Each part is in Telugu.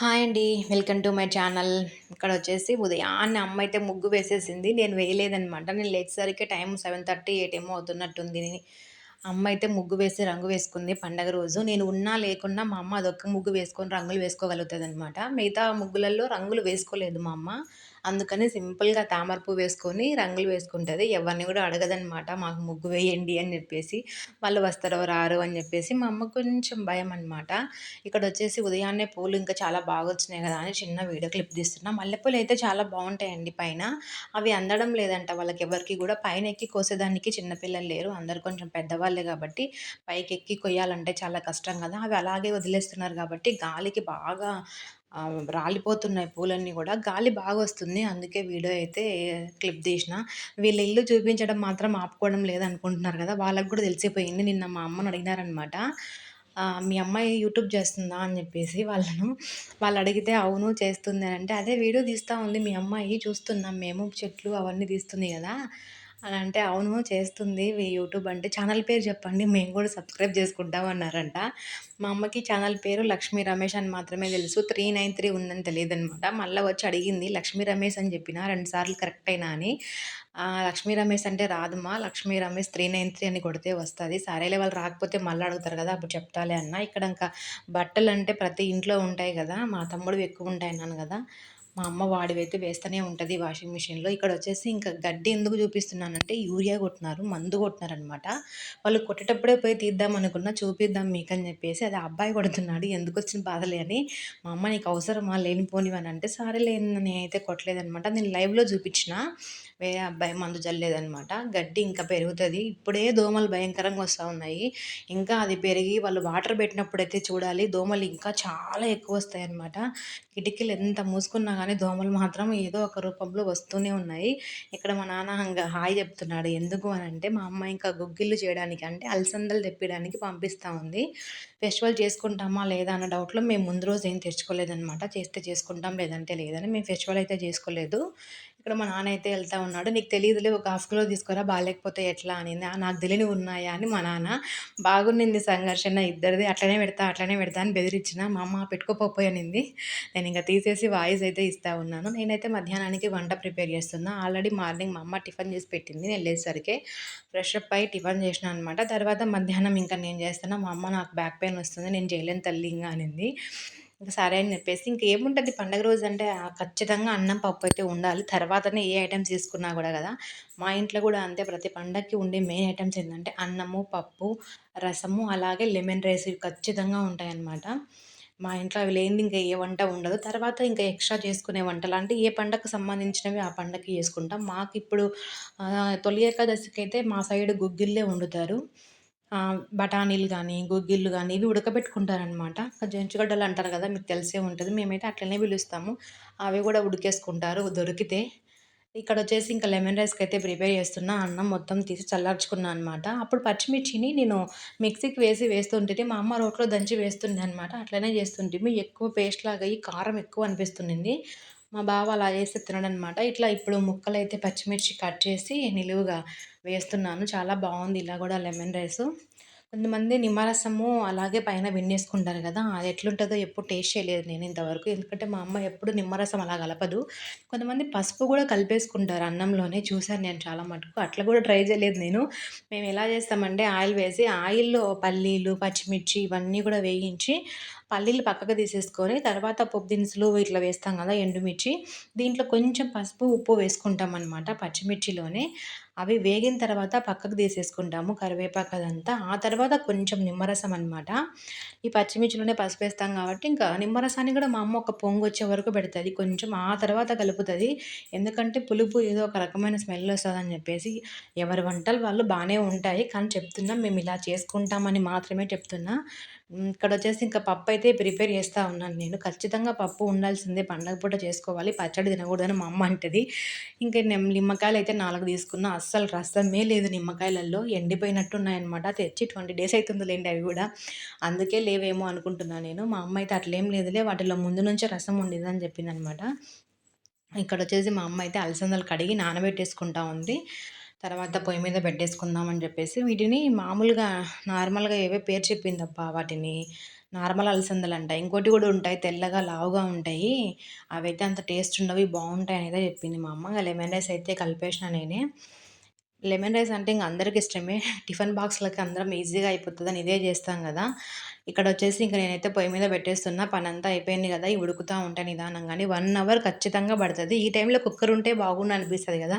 హాయ్ అండి. Welcome to my channel. ఇక్కడ వచ్చేసి ఉదయాన్నే అమ్మ అయితే ముగ్గు వేసేసింది. నేను వేయలేదనమాట. నేను లేచేసరికి టైం 7:30, 8 ఏమో అవుతున్నట్టుంది. అమ్మ అయితే ముగ్గు వేసి రంగు వేసుకుంది పండగ రోజు. నేను ఉన్నా లేకున్నా మా అమ్మ అదొక్క ముగ్గు వేసుకొని రంగులు వేసుకోగలుగుతుంది అనమాట మిగతా ముగ్గులలో రంగులు వేసుకోలేదు మా అమ్మ. అందుకని సింపుల్‌గా తామర పువ్వు వేసుకొని రంగులు వేసుకుంటుంది ఎవరిని కూడా అడగదనమాట మాకు ముగ్గు వేయండి అని చెప్పేసి. వాళ్ళు వస్తారో రారు అని చెప్పేసి మా అమ్మ కొంచెం భయం అనమాట ఇక్కడ వచ్చేసి ఉదయాన్నే పూలు ఇంకా చాలా బాగా వచ్చినాయి కదా అని చిన్న వీడియో క్లిప్ తీస్తున్నా. మల్లెపూలు అయితే చాలా బాగుంటాయండి పైన. అవి అందడం లేదంట వాళ్ళకి ఎవరికి కూడా. పైన ఎక్కి కోసేదానికి చిన్నపిల్లలు లేరు. అందరు కొంచెం పెద్దవాళ్ళే కాబట్టి పైకెక్కి కొయ్యాలంటే చాలా కష్టం కదా! అవి అలాగే వదిలేస్తున్నారు కాబట్టి గాలికి బాగా రాలిపోతున్నాయి పూలన్నీ కూడా గాలి బాగా వస్తుంది అందుకే వీడియో అయితే క్లిప్ తీసిన. వీళ్ళ ఇల్లు చూపించడం మాత్రం ఆపుకోవడం లేదనుకుంటున్నారు కదా! వాళ్ళకి కూడా తెలిసిపోయింది. నిన్న మా అమ్మను అడిగినారనమాట. "మీ అమ్మాయి యూట్యూబ్ చేస్తుందా?" అని చెప్పేసి వాళ్ళను. వాళ్ళు అడిగితే అవును చేస్తుంది అంటే "అదే వీడియో తీస్తా ఉంది మీ అమ్మాయి చూస్తున్నాం మేము. చెట్లు అవన్నీ తీస్తుంది కదా గదా!" అంటే "అవును చేస్తుంది యూట్యూబ్ అంటే ఛానల్ పేరు చెప్పండి మేము కూడా సబ్స్క్రైబ్ చేసుకుంటాం" అన్నారంట. మా అమ్మకి ఛానల్ పేరు లక్ష్మీ రమేష్ అని మాత్రమే తెలుసు. 393 ఉందని తెలియదు అనమాట మళ్ళీ వచ్చి అడిగింది లక్ష్మీ రమేష్ అని చెప్పిన రెండు సార్లు కరెక్ట్ అయినా అని. లక్ష్మీ రమేష్ అంటే రాదుమా లక్ష్మీ రమేష్ 393 అని కొడితే వస్తుంది సరేలే వాళ్ళు రాకపోతే మళ్ళీ అడుగుతారు కదా అప్పుడు చెప్తాలే అన్నా. ఇక్కడ ఇంకా బట్టలు అంటే ప్రతి ఇంట్లో ఉంటాయి కదా మా తమ్ముడు ఎక్కువ ఉంటాయి అన్నాను కదా మా అమ్మ వాడివైతే వేస్తూనే ఉంటుంది వాషింగ్ మిషన్‌లో. ఇక్కడ వచ్చేసి ఇంకా గడ్డి ఎందుకు చూపిస్తున్నానంటే యూరియా కొట్టినారు. మందు కొట్టినారనమాట. వాళ్ళు కొట్టేటప్పుడే పోయి తీద్దాం అనుకున్నా. చూపిద్దాం మీకు అని చెప్పేసి అది అబ్బాయి కొడుతున్నాడు. ఎందుకొచ్చిన బాధలే అని మా అమ్మ "నీకు అవసరమా లేనిపోనివి" అనంటే లేని నేనైతే కొట్టలేదనమాట. నేను లైవ్‌లో చూపించిన వేరే అబ్బాయి మందు జల్లేదనమాట. గడ్డి ఇంకా పెరుగుతుంది ఇప్పుడే దోమలు భయంకరంగా వస్తూ ఉన్నాయి. ఇంకా అది పెరిగి వాళ్ళు వాటర్ పెట్టినప్పుడైతే చూడాలి. దోమలు ఇంకా చాలా ఎక్కువ ఎక్కువొస్తాయన్నమాట. కిటికీలు ఎంత మూసుకున్నా కానీ దోమలు మాత్రం ఏదో ఒక రూపంలో వస్తూనే ఉన్నాయి. ఇక్కడ మా నాన్న ఇంకా హాయ్ చెప్తున్నాడు. ఎందుకు అని అంటే మా అమ్మ ఇంకా గుగ్గిళ్ళు చేయడానికి అంటే అలసందలు తెప్పడానికి పంపిస్తా ఉంది. ఫెస్టివల్ చేసుకుంటామా లేదా అన్న డౌట్‌లో మేము ముందు రోజు ఏం తెచ్చుకోలేదనమాట. చేస్తే చేసుకుంటాం లేదంటే లేదని. మేము ఫెస్టివల్ అయితే చేసుకోలేదు. ఇక్కడ మా నాన్న అయితే వెళ్తా ఉన్నాడు. "నీకు తెలియదులే ఒక హాఫ్ కిలో తీసుకురా బాగాలేకపోతే ఎట్లా" అనింది. "ఆ! నాకు తెలియనివి ఉన్నాయా" అని మా నాన్న. బాగున్నింది సంఘర్షణ ఇద్దరిది. అట్లనే పెడతా, అట్లనే పెడతా అని బెదిరించిన. మా అమ్మ పెట్టుకోపోయానింది నేను ఇంకా తీసేసి వాయిస్ అయితే ఇస్తా ఉన్నాను. నేనైతే మధ్యాహ్నానికి వంట ప్రిపేర్ చేస్తున్నా. ఆల్రెడీ మార్నింగ్ మా అమ్మ టిఫిన్ చేసి పెట్టింది. నేను వెళ్ళేసరికి ఫ్రెష్ అప్ అయ్యి టిఫిన్ చేసినా అనమాట. తర్వాత మధ్యాహ్నం ఇంకా నేను చేస్తున్నా. మా అమ్మ నాకు బ్యాక్ పెయిన్ వస్తుంది. నేను చేయలేను తల్లి ఇంకా అనింది. ఇంకా సరే అని చెప్పేసి ఇంకేముంటది పండగ రోజు అంటే ఖచ్చితంగా అన్నం, పప్పు అయితే ఉండాలి. తర్వాతనే ఏ ఐటమ్స్ తీసుకున్నా కూడా కదా మా ఇంట్లో కూడా అంతే ప్రతి పండగకి ఉండే మెయిన్ ఐటమ్స్ ఏంటంటే అన్నము, పప్పు, రసము అలాగే లెమన్ రైస్ ఇవి ఖచ్చితంగా ఉంటాయన్నమాట. మా ఇంట్లో అవి లేనిది ఇంకా ఏ వంట ఉండదు. తర్వాత ఇంకా ఎక్స్‌ట్రా చేసుకునే వంటలు అంటే ఏ పండగకు సంబంధించినవి ఆ పండగకి చేసుకుంటాం. మాకు ఇప్పుడు తొలి ఏకాదశికైతే మా సైడ్ గుగ్గిళ్ళే వండుతారు. బఠానీలు కానీ గుగ్గిళ్ళు కానీ ఇవి ఉడకబెట్టుకుంటారనమాట. జంచుగడ్డలు అంటారు కదా మీకు తెలిసే ఉంటుంది మేమైతే అట్లనే పిలుస్తాము. అవి కూడా ఉడికేసుకుంటారు దొరికితే. ఇక్కడ వచ్చేసి ఇంకా లెమన్ రైస్కి అయితే ప్రిపేర్ చేస్తున్నా. అన్నం మొత్తం తీసి చల్లార్చుకున్నా అనమాట. అప్పుడు పచ్చిమిర్చిని నేను మిక్సీకి వేసి వేస్తుంటే మా అమ్మ రోట్లో దంచి వేస్తుండే అనమాట. అట్లనే చేస్తుంటే ఎక్కువ పేస్ట్ లాగా అయ్యి కారం ఎక్కువ అనిపిస్తుంది మా బావ అలా చేస్తే తినడనమాట. ఇట్లా ఇప్పుడు ముక్కలైతే పచ్చిమిర్చి కట్ చేసి నిలువుగా వేస్తున్నాను. చాలా బాగుంది ఇలా కూడా లెమన్ రైసు. కొంతమంది నిమ్మరసము అలాగే పైన పిండేసుకుంటారు కదా అది ఎట్లుంటుందో ఎప్పుడు టేస్ట్ చేయలేదు నేను ఇంతవరకు. ఎందుకంటే మా అమ్మ ఎప్పుడు నిమ్మరసం అలా కలపదు. కొంతమంది పసుపు కూడా కలిపేసుకుంటారు అన్నంలోనే చూశాను నేను చాలా మటుకు. అట్లా కూడా ట్రై చేయలేదు నేను. మేము ఎలా చేస్తామంటే ఆయిల్ వేసి ఆయిల్‌లో పల్లీలు, పచ్చిమిర్చి ఇవన్నీ కూడా వేయించి పల్లీలు పక్కకు తీసేసుకొని తర్వాత పోపు దినుసులు ఇట్లా వేస్తాం కదా ఎండుమిర్చి దీంట్లో కొంచెం పసుపు, ఉప్పు వేసుకుంటాం అనమాట పచ్చిమిర్చిలోనే. అవి వేగిన తర్వాత పక్కకు తీసేసుకుంటాము కరివేపాకు అదంతా. ఆ తర్వాత కొంచెం నిమ్మరసం అనమాట. ఈ పచ్చిమిర్చిలోనే పసుపేస్తాం కాబట్టి ఇంకా నిమ్మరసాన్ని కూడా మా అమ్మ ఒక పొంగొచ్చే వరకు పెడుతుంది కొంచెం. ఆ తర్వాత కలుపుతుంది ఎందుకంటే పులుపు ఏదో ఒక రకమైన స్మెల్ వస్తుందని చెప్పేసి. ఎవరి వంటలు వాళ్ళు బాగానే ఉంటాయి. కానీ చెప్తున్నా మేము ఇలా చేసుకుంటామని మాత్రమే చెప్తున్నా. ఇక్కడ వచ్చేసి ఇంకా పప్పు అయితే ప్రిపేర్ చేస్తా ఉన్నాను నేను. ఖచ్చితంగా పప్పు ఉండాల్సిందే పండగ పూట చేసుకోవాలి. పచ్చడి తినకూడదని మా అమ్మ అంటది. ఇంకా నిమ్మకాయలు అయితే నాలుగు తీసుకున్నా. అస్సలు రసమే లేదు నిమ్మకాయలలో. ఎండిపోయినట్టున్నాయన్నమాట. తెచ్చి 20 డేస్ అవుతుందిలేండి అవి కూడా అందుకే లేవేమో అనుకుంటున్నాను నేను. మా అమ్మ అయితే అట్లేం లేదులే వాటిలో ముందు నుంచే రసం ఉండిద్దని చెప్పిందనమాట. ఇక్కడొచ్చేసి మా అమ్మ అయితే అలసందలు కడిగి నానబెట్టేసుకుంటా ఉంది. తర్వాత పొయ్యి మీద పెట్టేసుకుందాం అని చెప్పేసి వీటిని మామూలుగా నార్మల్‌గా ఏవే పేరు చెప్పిందబ్బా వాటిని. నార్మల్ అలసందలు అంట ఇంకోటి కూడా ఉంటాయి తెల్లగా, లావుగా ఉంటాయి. అవైతే అంత టేస్ట్ ఉండవి బాగుంటాయి అనేది అనేదే చెప్పింది మా అమ్మ. లెమన్ రైస్ అయితే కలిపేసిన నేనే. లెమన్ రైస్ అంటే ఇంక అందరికి ఇష్టమే. టిఫిన్ బాక్స్‌లకి అందరం ఈజీగా అయిపోతుందని ఇదే చేస్తాం కదా ఇక్కడ వచ్చేసి ఇంకా నేనైతే పొయ్యి మీద పెట్టేస్తున్నా. పనంతా అయిపోయింది కదా ఇవి ఉడుకుతూ ఉంటాయి నిదానంగానే. వన్ అవర్ ఖచ్చితంగా పడుతుంది ఈ టైంలో కుక్కర్ ఉంటే బాగుండు అనిపిస్తుంది కదా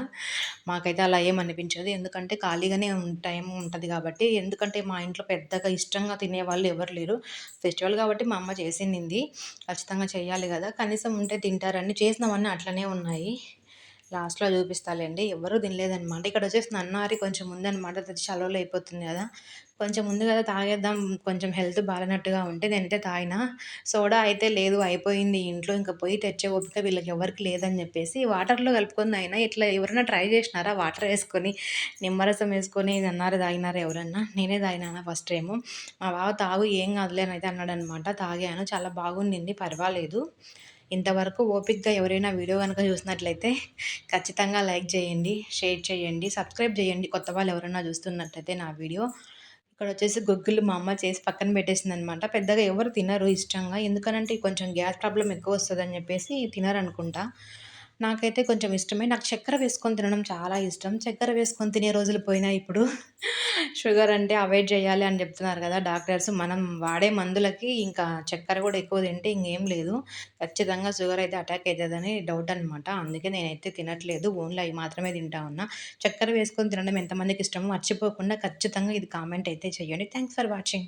మాకైతే అలా ఏం అనిపించదు. ఎందుకంటే ఖాళీగానే టైం ఉంటుంది కాబట్టి. ఎందుకంటే మా ఇంట్లో పెద్దగా ఇష్టంగా తినేవాళ్ళు ఎవరు లేరు. ఫెస్టివల్ కాబట్టి మా అమ్మ చేసింది ఖచ్చితంగా చేయాలి కదా కనీసం ఉంటే తింటారని చేసినవన్నీ అట్లనే ఉన్నాయి. లాస్ట్‌లో చూపిస్తాలెండి. ఎవరూ తినలేదనమాట. ఇక్కడ వచ్చేసి నన్నారి కొంచెం ముందనమాట తెచ్చి చలవలు అయిపోతుంది కదా కొంచెం ముందు కదా తాగేద్దాం కొంచెం హెల్త్ బాగాలేనట్టుగా ఉంటే నేనైతే తాగినా సోడా అయితే లేదు అయిపోయింది ఇంట్లో. ఇంక పోయి తెచ్చే ఓపిక వీళ్ళకి ఎవరికీ లేదని చెప్పేసి వాటర్‌లో కలుపుకొని తాగిన. ఇట్లా ఎవరైనా ట్రై చేసినారా వాటర్ వేసుకొని నిమ్మరసం వేసుకొని నన్నారి తాగినారా ఎవరన్నా? నేనే తాగినా ఫస్ట్ టైము. మా బావ తాగు ఏం కాదులేనైతే అన్నాడనమాట. తాగాను. చాలా బాగుండింది. పర్వాలేదు. ఇంతవరకు ఓపిక్గా ఎవరైనా వీడియో గనుక చూసినట్లయితే ఖచ్చితంగా లైక్ చేయండి, షేర్ చేయండి, సబ్స్క్రైబ్ చేయండి కొత్త వాళ్ళు ఎవరైనా చూస్తున్నట్లయితే నా వీడియో. ఇక్కడ వచ్చేసి గొగ్గులు మా అమ్మ చేసి పక్కన పెట్టేసింది అనమాట పెద్దగా ఎవరు తినరు ఇష్టంగా. ఎందుకనంటే కొంచెం గ్యాస్ ప్రాబ్లం ఎక్కువ వస్తుందని చెప్పేసి తినరనుకుంటా. నాకైతే కొంచెం ఇష్టమే. నాకు చక్కెర వేసుకొని తినడం చాలా ఇష్టం. చక్కెర వేసుకొని తినే రోజులు పోయినా ఇప్పుడు. షుగర్ అంటే అవాయిడ్ చేయాలి అని చెప్తున్నారు కదా డాక్టర్స్. మనం వాడే మందులకి ఇంకా చక్కెర కూడా ఎక్కువ తింటే ఇంకేం లేదు. ఖచ్చితంగా షుగర్ అయితే అటాక్ అవుతుందని డౌట్ అనమాట. అందుకే నేనైతే తినట్లేదు. ఓన్లీ అవి మాత్రమే తింటా ఉన్నా. చక్కెర వేసుకొని తినడం ఎంతమందికి ఇష్టమో మర్చిపోకుండా ఖచ్చితంగా ఇది కామెంట్ అయితే చేయండి. Thanks for watching.